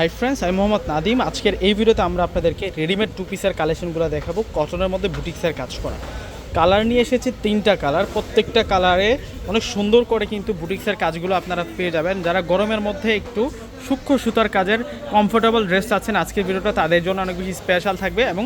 Hi friends আমি মোহাম্মদ নাদিম আজকের এই ভিডিওতে আমরা আপনাদেরকে রেডিমেড টু পিসের কালেকশনগুলো দেখাবো। কটনের মধ্যে বুটিক্সের কাজ করা। কালার নিয়ে এসেছে তিনটা কালার প্রত্যেকটা কালারে অনেক সুন্দর করে কিন্তু বুটিক্সের কাজগুলো আপনারা পেয়ে যাবেন। যারা গরমের মধ্যে একটু সূক্ষ্ম সুতার কাজের কমফোর্টেবল ড্রেস আছেন, আজকের ভিডিওটা তাদের জন্য অনেক বেশি স্পেশাল থাকবে এবং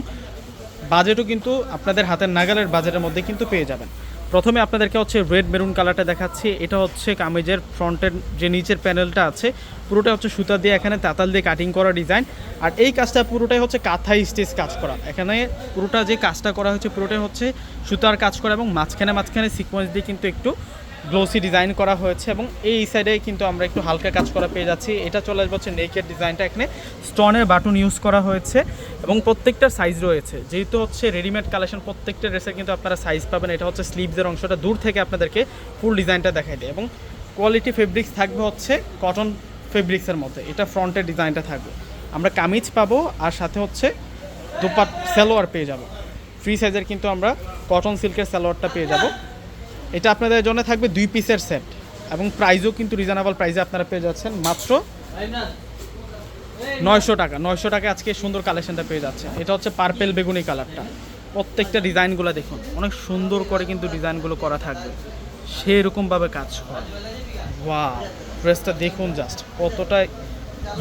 বাজেটও কিন্তু আপনাদের হাতের নাগালের বাজেটের মধ্যে কিন্তু পেয়ে যাবেন। প্রথমে আপনাদেরকে হচ্ছে রেড মেরুন কালারটা দেখাচ্ছি। এটা হচ্ছে কামিজের ফ্রন্টের যে নিচের প্যানেলটা আছে পুরোটা হচ্ছে সুতা দিয়ে এখানে তাতাল দিয়ে কাটিং করা ডিজাইন আর এই কাজটা পুরোটাই হচ্ছে কাঁথাই স্টেজ কাজ করা। এখানে পুরোটা যে কাজটা করা হয়েছে, পুরোটাই হচ্ছে সুতার কাজ করা এবং মাঝখানে মাঝখানে সিকোয়েন্স দিয়ে কিন্তু একটু গ্লোসি ডিজাইন করা হয়েছে এবং এই সাইডে কিন্তু আমরা একটু হালকা কাজ করা পেয়ে যাচ্ছি। এটা চলে আসবে হচ্ছে নেকের ডিজাইনটা এখানে স্টোনের বাটন ইউজ করা হয়েছে। এবং প্রত্যেকটার সাইজ রয়েছে। যেহেতু হচ্ছে রেডিমেড কালেকশন প্রত্যেকটা ড্রেসের কিন্তু আপনারা সাইজ পাবেন। এটা হচ্ছে স্লিভসের অংশটা দূর থেকে আপনাদেরকে ফুল ডিজাইনটা দেখাই দেয়। এবং কোয়ালিটি ফেব্রিক্স থাকবে হচ্ছে কটন ফেব্রিক্সের মধ্যে। এটা ফ্রন্টের ডিজাইনটা থাকবে। আমরা কামিজ পাবো আর সাথে হচ্ছে দুপাট সালোয়ার পেয়ে যাব। ফ্রি সাইজের কিন্তু আমরা কটন সিল্কের সালোয়ারটা পেয়ে যাব। এটা আপনাদের জন্য থাকবে দুই পিসের সেট এবং প্রাইজও কিন্তু রিজনেবল প্রাইসে আপনারা পেয়ে যাচ্ছেন। মাত্র নয়শো টাকা নয়শো টাকা আজকে সুন্দর কালেকশনটা পেয়ে যাচ্ছে। এটা হচ্ছে পার্পেল বেগুনি কালারটা প্রত্যেকটা ডিজাইনগুলো দেখুন, অনেক সুন্দর করে কিন্তু ডিজাইনগুলো করা থাকবে। সেরকমভাবে কাজ করা ওয়া ড্রেসটা দেখুন জাস্ট কতটা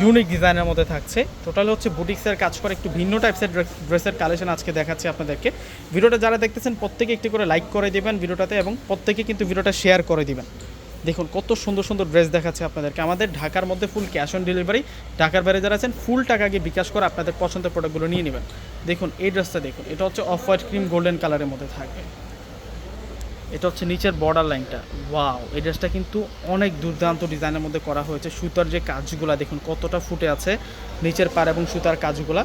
ইউনিক ডিজাইনের মধ্যে থাকছে। টোটাল হচ্ছে বুটিক্সের কাজ করে, একটু ভিন্ন টাইপসের ড্রেসের কালেকশন আজকে দেখাচ্ছি আপনাদেরকে। ভিডিওটা যারা দেখতেছেন, প্রত্যেকে একটি করে লাইক করে দিবেন ভিডিওটাতে এবং প্রত্যেকে কিন্তু ভিডিওটা শেয়ার করে দিবেন। দেখুন, কত সুন্দর সুন্দর ড্রেস দেখাচ্ছে আপনাদেরকে। আমাদের ঢাকার মধ্যে ফুল ক্যাশ অন ডেলিভারি ঢাকার বাইরে যারা আছেন ফুল টাকা গিয়ে বিকাশ করে আপনাদের পছন্দের প্রোডাক্টগুলো নিয়ে নেবেন। দেখুন, এই ড্রেসটা দেখুন, এটা হচ্ছে অফ হোয়াইট ক্রিম গোল্ডেন কালারের মধ্যে থাকবে। এটা হচ্ছে নিচের বর্ডার লাইনটা ওয়াও এই ড্রেসটা কিন্তু অনেক দুর্দান্ত ডিজাইনের মধ্যে করা হয়েছে। সুতার যে কাজগুলা, দেখুন, কতটা ফুটে আছে নিচের পার এবং সুতার কাজগুলা।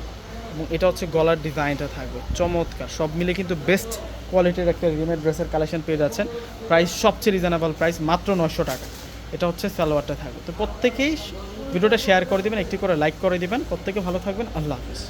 এবং এটা হচ্ছে গলার ডিজাইনটা থাকবে। চমৎকার। সব মিলে কিন্তু বেস্ট কোয়ালিটির একটা রেডিমেড ড্রেসের কালেকশন পেয়ে যাচ্ছেন। প্রাইস সবচেয়ে রিজনেবল প্রাইস মাত্র নশো টাকা। এটা হচ্ছে সালোয়ারটা থাকবে। তো প্রত্যেকেই ভিডিওটা শেয়ার করে দেবেন, একটি করে লাইক করে দেবেন। প্রত্যেকে ভালো থাকবেন। আল্লাহ হাফিজ।